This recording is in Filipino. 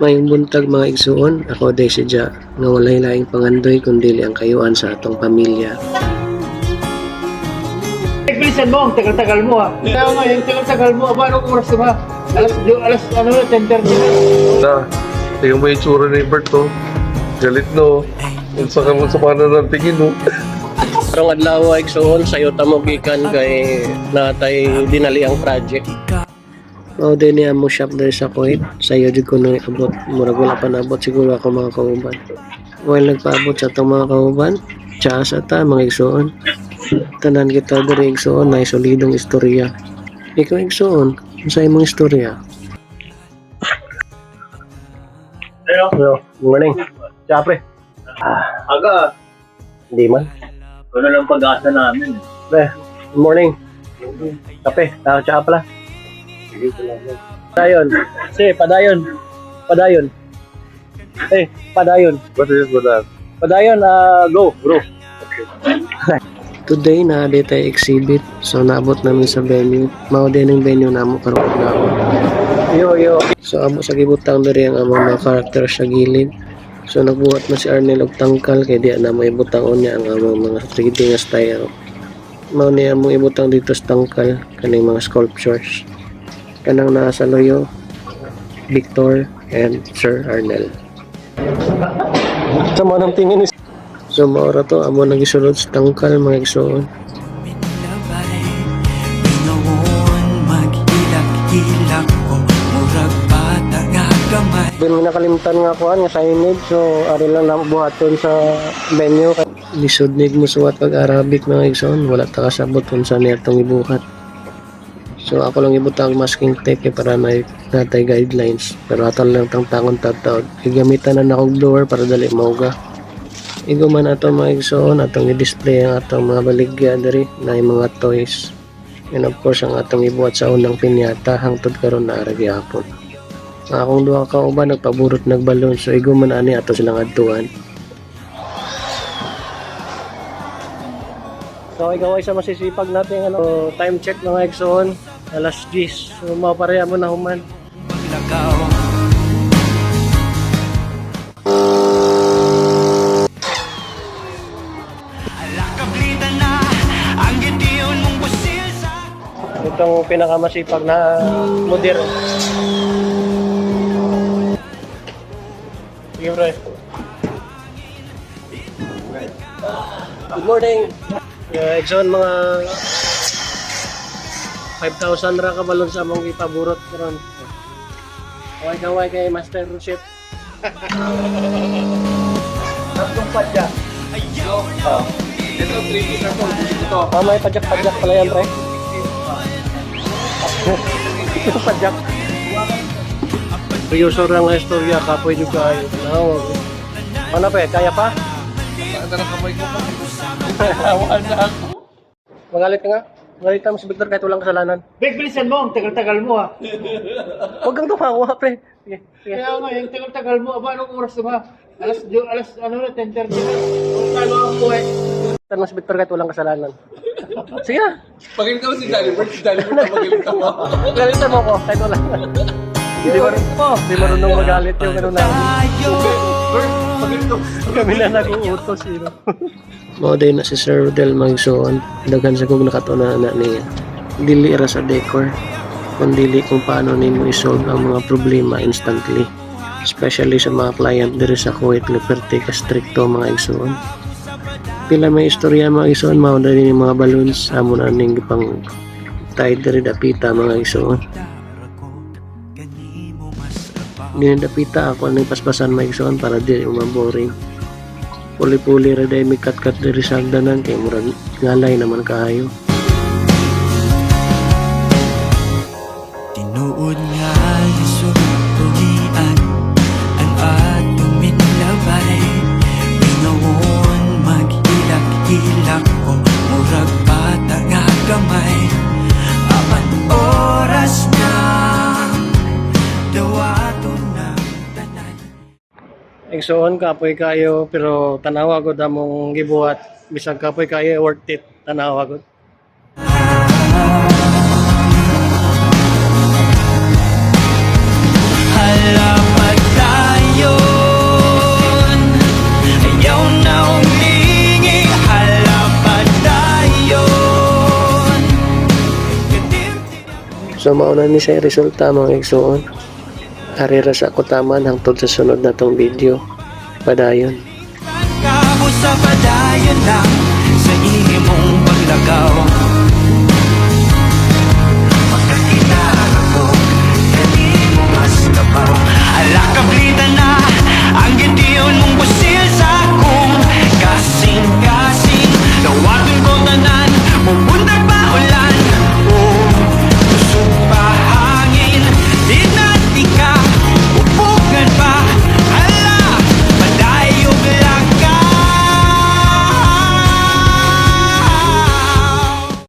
Mayong buntag mga igsuon, ako day sidya nga walay laing pangandoy kundi ang kayuan sa atong pamilya. Bilisan mo, ang tagal-tagal mo ah. Kaya nga, yung tagal-tagal mo, aba, anong oras na ba? Alas, yung, alas, ano na, 10.30 Na, tingnan mo yung tsura ni Bert, oh. Galit, no? Ang saka mo sa paano ng tingin, no? Karong adlaw ay igsuon sayo ta mo gikan kay natay dinali ang project. Mao din niya mo shop diri sa Kuwait. Sayo jud ko nung abot. Murag wala pa naabot siguro ako mga kauban. While nagpaabot sa itong mga kauban, tsaas ata mga igsuon. Tanan kita diri igsuon na solidong istorya. Ikaw igsuon, sa imong istorya. Hello, good morning. Kapre. Aga, Hindi man. wala lang pag-asa namin. Pre, good morning. Kape, tao tsaka pala. Padayon. Si, padayon. Padayon. Eh, padayon. What is that? Padayon, ah, go, bro. Today na dito tayo exhibit. So naabot namin sa venue. Mao din ang venue namo karon adlaw. Yo yo. So amo sa gibutang diri ang among mga character sa gilid. So nagbuhat na si Arnel og tangkal kay di na mo ibutang unya ang among mga 3D nga style. Mao niya mo ibutang dito sa tangkal kaning mga sculptures. Kanang nasa loyo Victor and Sir Arnel. Sa mga nang tingin ni So maura to amo nagisulod sa tangkal mga igsoon. Ko bata nga gamay Doon mo nakalimutan nga nga signage so ari lang na buhaton sa venue lisod nig mo suwat pag Arabic mga igsoon wala ta kasabot kung saan niya itong ibuhat so ako lang ibutang masking tape eh, para na natay guidelines. Pero atal lang tang tangon tataod igamitan na nakog blower para dali mauga. Igo man ato mga igsoon atong i-display ang atong mga baligya diri na mga toys. And of course ang atong ibuhat sa unang pinyata hangtod karon na ara gyapon ang akong duha ka uban nagpaburot nagbalon. So igo ani ato silang adtuan So ikaw ay sa masisipag natin ano time check mga Exxon alas 10 so mapareha mo na human. Itong pinakamasipag na model Sige bro Good morning uh, Exxon mga 5,000 ra ka balon sa mong ipaburot karon. Kaway kaway kay Master Chef. Tatlong padya. Ito, 3 piece na to. Ito. Ah, may pajak-pajak pala yan, pre. Ito pajak. Seryoso lang nga istorya, kapoy juga kayo. Nawag. Ano pa kaya pa? Saan na kamay ko pa? Na ako. Magalit ka nga. Magalit ka mo si Victor kahit walang kasalanan. Big, bilisan mo, ang tagal-tagal mo ah. Huwag kang tumawa, pre. Sige, sige. Kaya nga, yung tagal-tagal mo, aba, anong oras na ba? Alas, yung, alas, ano na, 10.30 na. Kung paano ang buhay? Tanong si Victor kahit walang kasalanan. Sige na. Pagalit mo si Dalibert, si Dalibert na magalit mo. Galitan mo ko kahit wala. Hindi marunong, hindi marunong magalit yung ano na. Kami na nag-uutos yun. Mao day na si Sir Rodel Magsoon. Daghan sa kong nakatuna na niya. Dili ra sa decor. Kundi kung paano nimo isolve ang mga problema instantly. Especially sa mga client diri sa Kuwait perte ka stricto mga igsoon. Pila may istorya mga igsoon mao din yung mga balloons amo na ning pang tied diri dapita mga igsoon. Dinadapita ako ng paspasan may igsoon para di maboring. Puli-puli ra day may kat-kat diri sa hagdanan kay murag ngalay naman kaayo. Tinuod nga lisod tulian Ang atong minlabay Pinawon maghilak-hilak ko Murag bata nga gamay Ingsoon kapoy kayo pero tanawa gud among gibuhat bisag kapoy kayo worth it tanawa gud. So mauna ni sa resulta mga igsoon. Arira sa ako taman hangtod sa sunod na tong video. Padayon. Kamo sa padayon lang